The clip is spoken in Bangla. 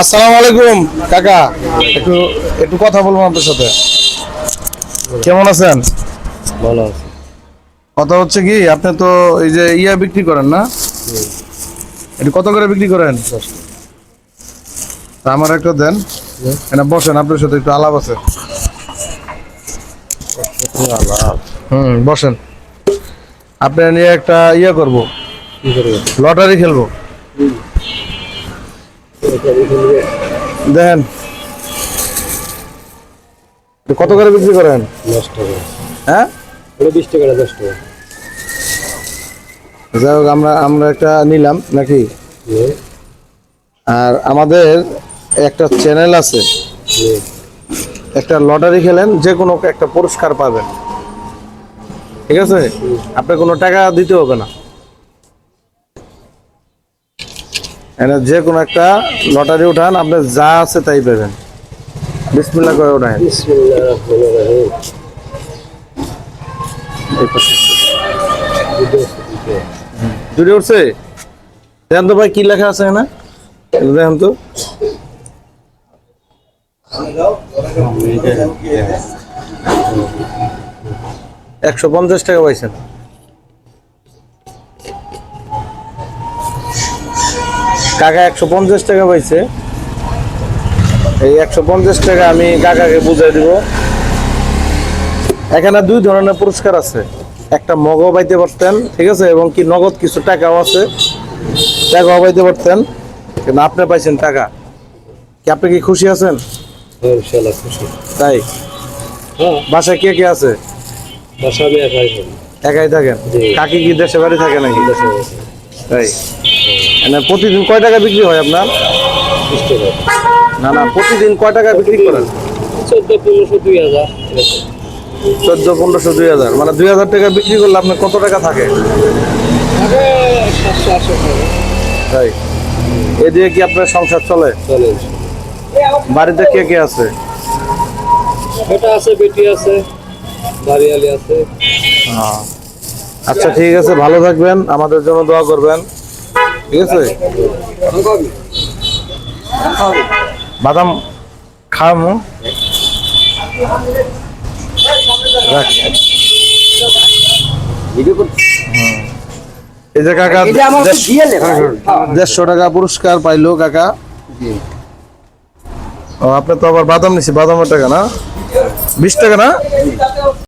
আসসালামু আলাইকুম কাকা। একটু একটু কথা বলব আপনার সাথে। কেমন আছেন? ভালো আছে। কথা হচ্ছে কি আপনি তো এই যে ইয়া বিক্রি করেন না? এটা কত করে বিক্রি করেন? আমার একটা দেন। এটা বসেন আপনার সাথে একটু আলাপ আছে। হুম বসেন। আপনি নিয়ে একটা ইয়ে করব। লটারি খেলব। দেখেন কত করে বিক্রি করেন? দশ টাকা। হ্যাঁ? বিশ টাকা দশ টাকা। যাই হোক আমরা আমরা একটা নিলাম নাকি? আর আমাদের একটা চ্যানেল আছে। একটা লটারি খেলেন যে কোনো একটা পুরস্কার পাবেন। ঠিক আছে? আপনি কোনো টাকা দিতে হবে না। এটা যে কোনো একটা লটারি উঠান, আপনি যা আছে তাই পাবেন। বিসমিল্লা করে উঠান। দুটো উঠছে? দেখেন ভাই, কি লেখা আছে না দেখেন তো। একশো পঞ্চাশ টাকা পাইছেন। কাকা একশো পঞ্চাশ টাকা পাইছে। এই একশো পঞ্চাশ টাকা আমি কাকাকে বুঝাই দিব। এখানে দুই ধরনের পুরস্কার আছে। একটা মগও পাইতে পারতেন ঠিক আছে এবং কি নগদ কিছু টাকাও আছে। টাকাও পাইতে পারতেন। কিন্তু আপনি পাইছেন টাকা। কি আপনি কি খুশি আছেন? তাই? হ্যাঁ। বাসায় কে কে আছে? একাই থাকেন? কাকি কি দেশে বাড়ি থাকে নাকি? দেশে। তাই। প্রতিদিন কয় টাকা বিক্রি হয় আপনার? না না প্রতিদিন কয় টাকা বিক্রি করেন? চোদ্দ পনেরোশো দুই হাজার। চোদ্দ পনেরোশো দুই হাজার। মানে দুই হাজার টাকা বিক্রি করলে আপনার কত টাকা থাকে? তাই? এ দিয়ে কি আপনার সংসার চলে? চলে। বাড়িতে কে কে আছে? বেটা আছে বেটি আছে বাড়িয়ালি আছে। আচ্ছা ঠিক আছে ভালো থাকবেন। আমাদের জন্য দোয়া করবেন। ঠিক আছে? বাদাম। হুম। এই যে কাকা দেড়শো টাকা পুরস্কার পাইলো কাকা। ও আপনি তো আবার বাদাম নিছি বাদামের টাকা না? বিশ টাকা না?